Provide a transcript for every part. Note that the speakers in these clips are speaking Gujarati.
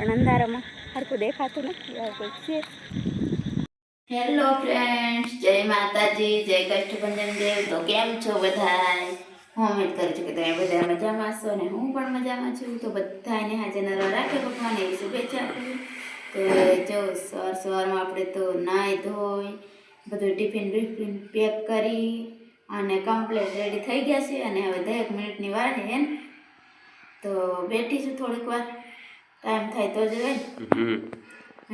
પણ અંધારામાં સરખું દેખાતું નથી, આવું કંઈક છે. હેલો ફ્રેન્ડ્સ જય માતાજી, જય કષ્ટભંજન દેવ. તો કેમ છો બધા હું ઉમેદ કરું છું કે તમે બધા મજામાં છો ને હું પણ મજામાં છું. તો બધાને હાજર નરવા રાખે ભગવાન એવી શુભેચ્છા આપું. તો જો સવાર સવારમાં આપણે તો નાહી ધોઈ, બધું ટિફિન બિફિન પેક કરી અને કમ્પ્લેટ રેડી થઈ ગયા છે. અને હવે દરેક મિનિટની વાર છે તો બેઠી છું થોડીક વાર. ટાઈમ થાય તો જ હોય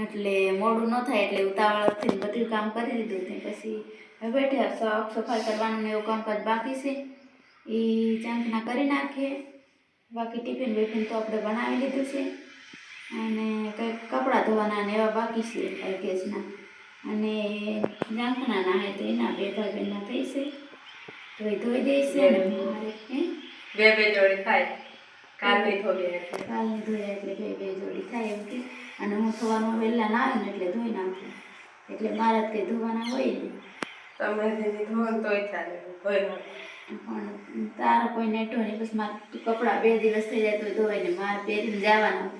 એટલે મોડું ન થાય એટલે ઉતાવળથી બધું કામ કરી દીધું તે પછી હવે બેઠા સાફ સફાઈ કરવાનું ને એવું કામકાજ બાકી છે. એ ચાંકના કરી નાખીએ. બાકી ટિફિન બિફિન તો આપણે બનાવી લીધું છે. અને કંઈક કપડાં ધોવાના ને એવા બાકી છે અગેસના અને ઝાંખના નાહે તો એના બે ભાઈ બહેનના થઈ છે. ધોઈ ધોઈ દઈશ બે બે જોડી થાય કાલની થોડી એટલે કાલની ધોયા એટલે બે બે જોડી થાય એમ કે. અને હું થવાનું વહેલા ના આવે ને એટલે ધોઈ નાખું. એટલે મારા કંઈ ધોવાના હોય ને. તમે ધોવાનું તોય ચાલે ધોઈ પણ તારા કોઈ નેટો નહીં બસ મારે કપડાં બે દિવસ થઈ જાય તો ધોવાય ને. મારે પહેરીને જવાનું.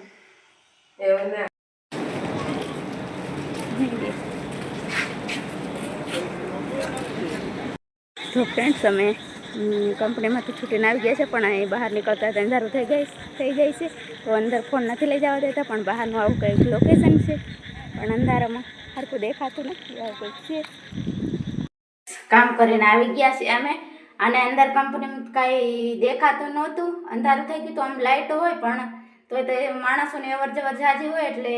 એવું ના? તો ફ્રેન્ડ્સ અમે કંપનીમાંથી છૂટીને આવી ગયા છે, પણ અહીં બહાર નીકળતા તો અંધારું થઈ ગઈ થઈ જાય છે. તો અંદર ફોન નથી લઈ જવા દેતા, પણ બહારનું આવું કંઈક લોકેશન છે. પણ અંધારામાં સરખું દેખાતું નથી, આવું કંઈક છે. કામ કરીને આવી ગયા છીએ અમે. અને અંદર કંપનીમાં કાંઈ દેખાતું નહોતું. અંધારું થઈ ગયું તો આમ લાઇટો હોય, પણ તો તે માણસોની અવર જવર જાજી હોય એટલે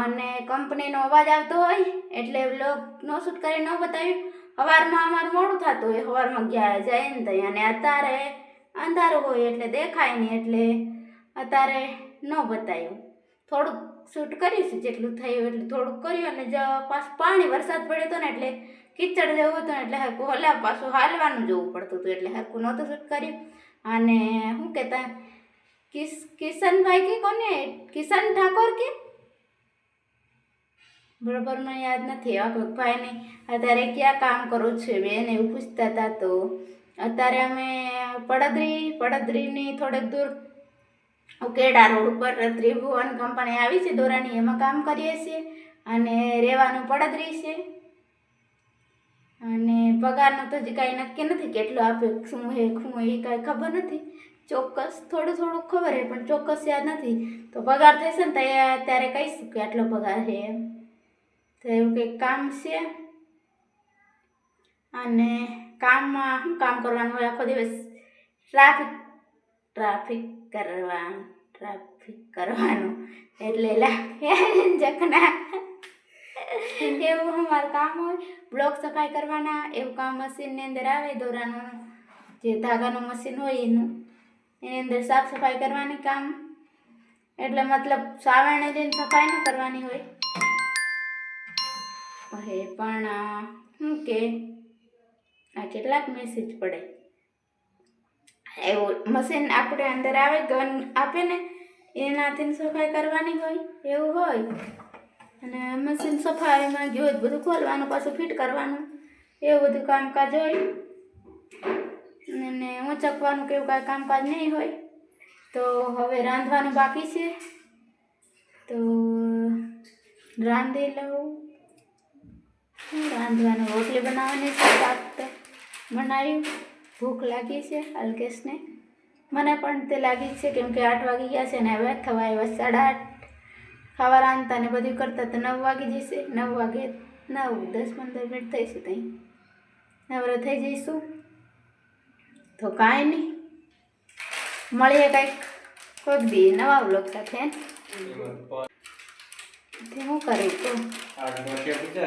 અને કંપનીનો અવાજ આવતો હોય, એટલે બ્લોગ નો શૂટ કરી ન બતાવ્યું. સવારમાં અમારું મોડું થતું હોય સવારમાં ગયા જાય ને ત્યાં અને અત્યારે અંધારું હોય એટલે દેખાય નહીં એટલે અત્યારે ન બતાવ્યું થોડુંક શૂટ કર્યું જેટલું થયું એટલું થોડુંક કર્યું અને જ પાછું પાણી વરસાદ પડ્યો હતો ને એટલે કિચડ જેવું હતું ને એટલે હરકું હલા પાછું હાલવાનું જોવું પડતું હતું એટલે હરકું નહોતું શૂટ કર્યું. અને શું કહેતા કિસ, કિશનભાઈ કે કોને? કિશન ઠાકોર કે? બરોબર મને યાદ નથી આ ભાઈને અત્યારે ક્યાં કામ કરો છે બેન એવું પૂછતા હતા તો. અત્યારે અમે પડદરી, પડદરીની થોડેક દૂર ઉકેડા રોડ ઉપર ત્રિભુવન કંપની આવી છે દોરાની એમાં કામ કરીએ છીએ અને રહેવાનું પડદરી છે. અને પગારનું તો હજી કાંઈ નક્કી નથી કેટલો આપે શું હે, શું એ કાંઈ ખબર નથી. ચોક્કસ, થોડું થોડું ખબર હે, પણ ચોક્કસ યાદ નથી. તો પગાર થશે ને ત્યાં ત્યારે કહીશું કે આટલો પગાર છે એમ. તો એવું કંઈક કામ છે? અને કામમાં શું કામ કરવાનું હોય આખો દિવસ? ટ્રાફિક ટ્રાફિક કરવાનું ટ્રાફિક કરવાનું એટલે જખના. એવું અમારું કામ હોય. બ્લોક સફાઈ કરવાના, એવું કામ મશીનની અંદર આવે, દોરાનું જે ધાગાનું મશીન હોય એનું. એની અંદર સાફ સફાઈ કરવાની કામ. એટલે મતલબ સાવરણે જઈને સફાઈ ન કરવાની હોય. હે પણ શું કે, આ કેટલાક મેસેજ પડે. એવું મશીન આપણે અંદર આવે ગન આપે ને, એનાથી સફાઈ કરવાની હોય, એવું હોય. અને મશીન સફાઈમાં ગયું હોય બધું ખોલવાનું, પાછું ફિટ કરવાનું, એવું બધું કામકાજ હોય. અને ઊંચકવાનું કે એવું કાંઈ કામકાજ નહીં હોય. તો હવે રાંધવાનું બાકી છે. તો, રાંધી લઉં. રાંધવાનું રોટલી બનાવવાની છે શાક બનાવ્યું ભૂખ લાગી છે અલ્કેશને. મને પણ તે લાગી છે કેમ કે આઠ વાગી ગયા છે ને હવે થવા આવ્યા સાડા આઠ. ખાવા રાંધતા ને બધું કરતા તો નવ વાગી જશે. નવ વાગે નવ દસ પંદર મિનિટ થઈશું ત્યાં નવરા થઈ જઈશું. તો કાંઈ નહીં. મળીએ કંઈક. કોઈક બી નવા બ્લોગ સાથે. તે હું કરું? તો.